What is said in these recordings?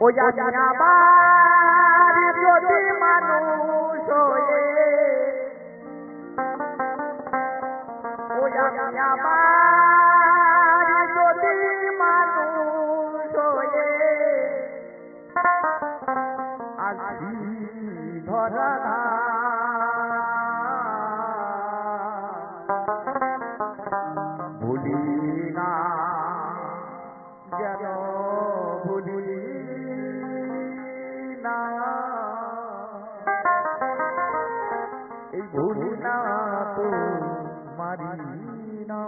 ও জানি আবার যদি মানুষ হয়ে ও জানি আবার যদি মানুষ হয়ে আসি ধরা ভুলি না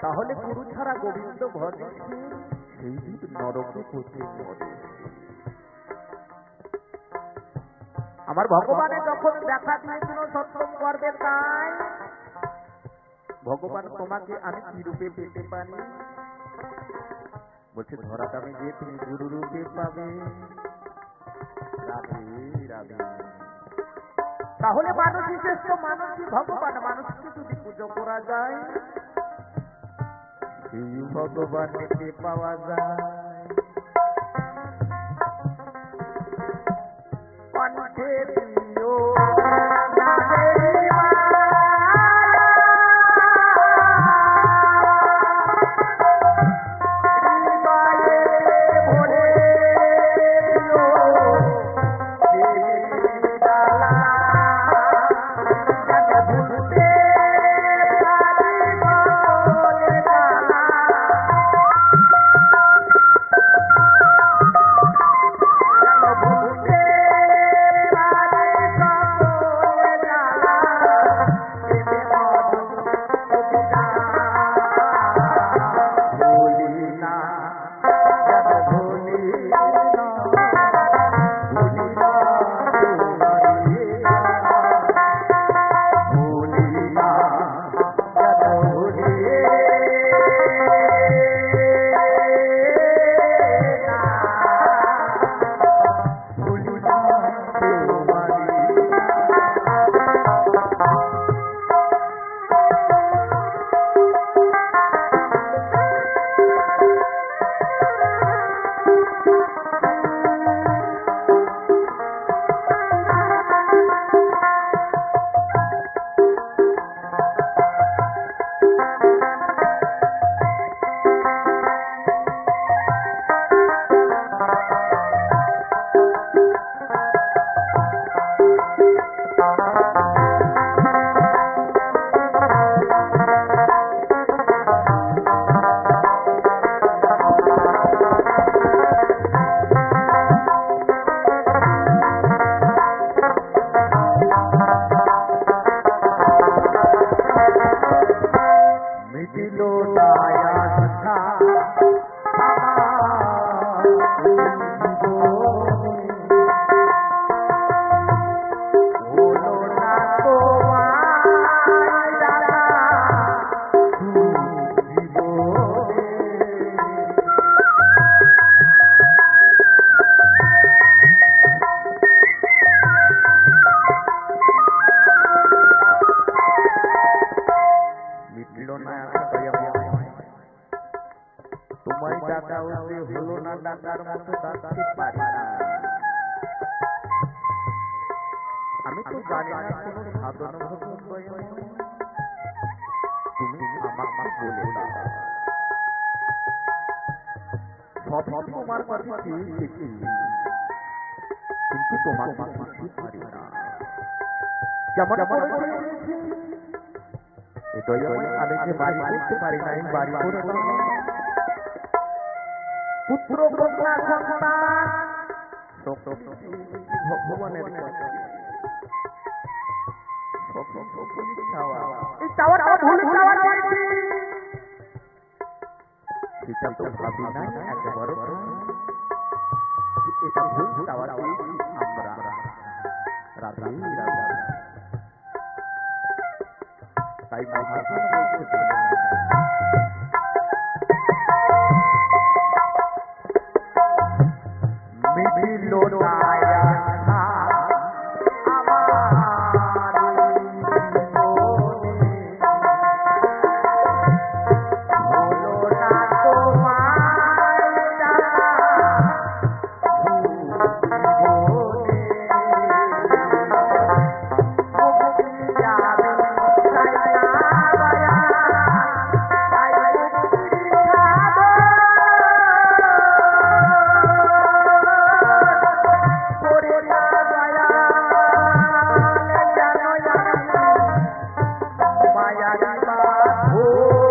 তাহলে গুরু ছাড়া গোবিন্দ আমার ভগবানের যখন দেখা দিয়েছিল সত্যম গর্বের তাই, ভগবান তোমাকে আমি কি রূপে পেতে পারি? বলছে, ধরা দামে গিয়ে তুমি গুরু রূপে পাবে। রাধে রাধে। তাহলে মানুষই শ্রেষ্ঠ, মানুষই ভগবান, মানুষকে যদি পুজো করা যায়, সেই ভগবানকে পাওয়া যায়? কণ্ঠে না আমি তো জানি না কোনো সাধন। তুমি আমাকে বলে দাও। তোমার কাছে চেয়েছি কিন্তু তোমাকে বুঝতে পারি না। এটাই আমি বাড়ি করতে পারি না বাড়ি করে পুত্র কন্যা সন্তান। ভগবানের এই চাওয়াটা ভুল চাওয়া করেছি সেটা তো ভাবি না একবারও। এটা ভুল চাওয়া করেছি আমরা রাধে রাধে তাই মহাজন বলতে no, no, no. ভুলি না তো মারি